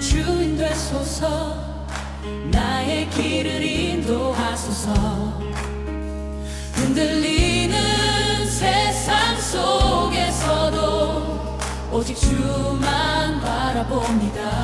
주인 되소서. 나의 길을 인도하소서. 흔들리 속에서도 오직 주만 바라봅니다.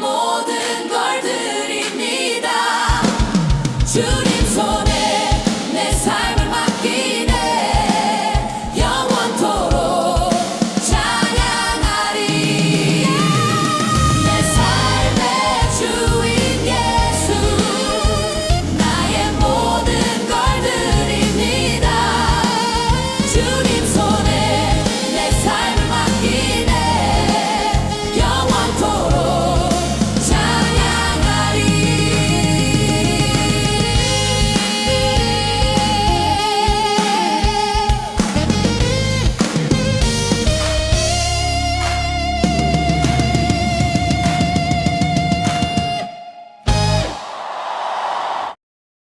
моде.